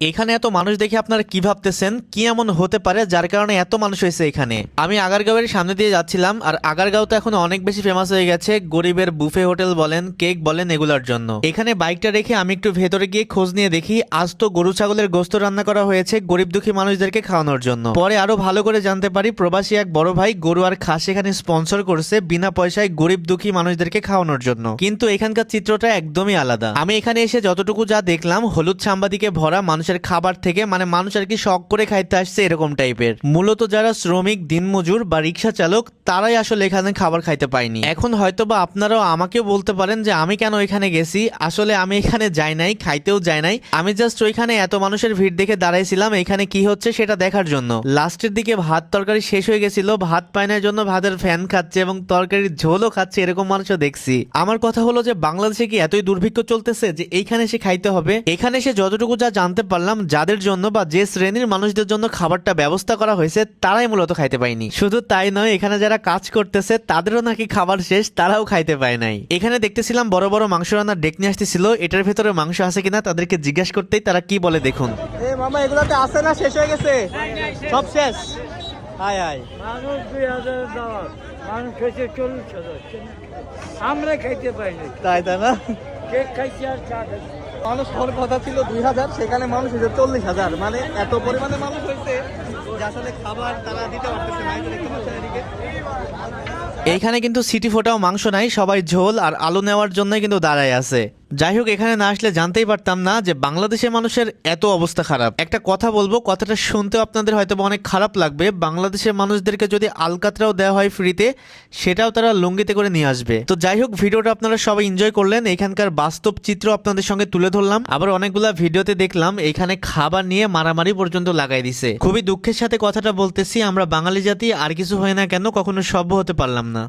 এখানে এত মানুষ দেখে আপনারা কি ভাবতেছেন? কি এমন হতে পারে যার কারণে এত মানুষ হয়েছে এখানে? আমি আগারগাঁওয়ের সামনে দিয়ে যাচ্ছিলাম, আর আগারগাঁও তো এখন অনেক বেশি ফেমাস হয়ে গেছে। গরিবের বুফে হোটেল বলেন কেক বলেন, এগুলার জন্য। এখানে বাইকটা রেখে আমি একটু ভেতরে গিয়ে খোঁজ নিয়ে দেখি, আজ তো গরু, ছাগলের গোস্ত রান্না করা হয়েছে গরিব দুঃখী মানুষদেরকে খাওয়ানোর জন্য। পরে আরও ভালো করে জানতে পারি, প্রবাসী এক বড় ভাই গরু আর খাস এখানে স্পন্সর করছে বিনা পয়সায় গরিব দুঃখী মানুষদেরকে খাওয়ানোর জন্য। কিন্তু এখানকার চিত্রটা একদমই আলাদা। আমি এখানে এসে যতটুকু যা দেখলাম, হলুদ সাংবাদিকে ভরা মানুষের খাবার থেকে মানে মানুষ আর কি শখ করে খাইতে আসছে এরকম টাইপের। মূলত যারা শ্রমিক, দিনমজুর বা রিক্সা চালক, তারাই আসলে এখানে খাবার খাইতে পায়নি। এখন হয়তো বা আপনারাও আমাকেও বলতে পারেন যে, আমি কেন এখানে গেছি? আসলে আমি এখানে যাই নাই, খাইতেও যাই নাই। আমি জাস্ট ওইখানে এত মানুষের ভিড় দেখে দাঁড়াইছিলাম, এখানে কি হচ্ছে সেটা দেখার জন্য। লাস্টের দিকে ভাত তরকারি শেষ হয়ে গেছিল, ভাত পায়নার জন্য ভাতের ফ্যান খাচ্ছে এবং তরকারির ঝোলও খাচ্ছে এরকম মানুষও দেখছি। আমার কথা হলো যে, বাংলাদেশে কি এতই দুর্ভিক্ষ চলতেছে যে, এইখানে সে খাইতে হবে? এখানে সে যতটুকু যা জানতে পারলাম যাদের জন্য বা যে শ্রেণির মানুষদের জন্য খাবারটা ব্যবস্থা করা হয়েছে তারাই মূলত খাইতে পায়নি। শুধু তাই নয় এখানে যারা কাজ করতেছে তাদেরও নাকি খাবার শেষ তারাও খাইতে পায় নাই। এখানে দেখতেছিলাম বড় বড় মাংস রান্নার ডেক নিয়ে আসতেছিল। এটার ভেতরে মাংস আছে কিনা তাদেরকে জিজ্ঞাসা করতেই তারা কি বলে দেখুন। এ মামা এগুলাতে আছে না? শেষ হয়ে গেছে? সব শেষ? হায় হায় মানুষ দুই হাজার মানুষ হয়েছে চল্লিশ হাজার আমরা খাইতে পাইনি তাই তাই না? কেক খাইছি আর চা খাইছি। মানুষ হওয়ার কথা ছিল দুই হাজার, সেখানে মানুষ হয়েছে চল্লিশ হাজার। মানে এত পরিমাণে মানুষ হয়েছে যে আসলে খাবার তারা দিতে এইখানে কিন্তু সিটি ফোটাও মাংস নাই, সবাই ঝোল আর আলু নেওয়ার জন্য কিন্তু দাঁড়ায় আছে। যাই হোক, এখানে না আসলে জানতেই পারতাম না যে বাংলাদেশের মানুষের এত অবস্থা খারাপ। একটা কথা বলব, কথাটা শুনতেও আপনাদের হয়তো অনেক খারাপ লাগবে। বাংলাদেশের মানুষদেরকে যদি আলকাতরাও দেওয়া হয় ফ্রিতে, সেটাও তারা লুঙ্গিতে করে নিয়ে আসবে। তো যাই হোক, ভিডিওটা আপনারা সবাই এনজয় করলেন। এখানকার বাস্তব চিত্র আপনাদের সঙ্গে তুলে ধরলাম। আবার অনেকগুলা ভিডিওতে দেখলাম, এখানে খাবার নিয়ে মারামারি পর্যন্ত লাগাই দিছে। খুবই দুঃখের সাথে কথাটা বলতেছি, আমরা বাঙালি জাতি, আর কিছু হয় না কেন, কখনো সভ্য হতে পারলাম না।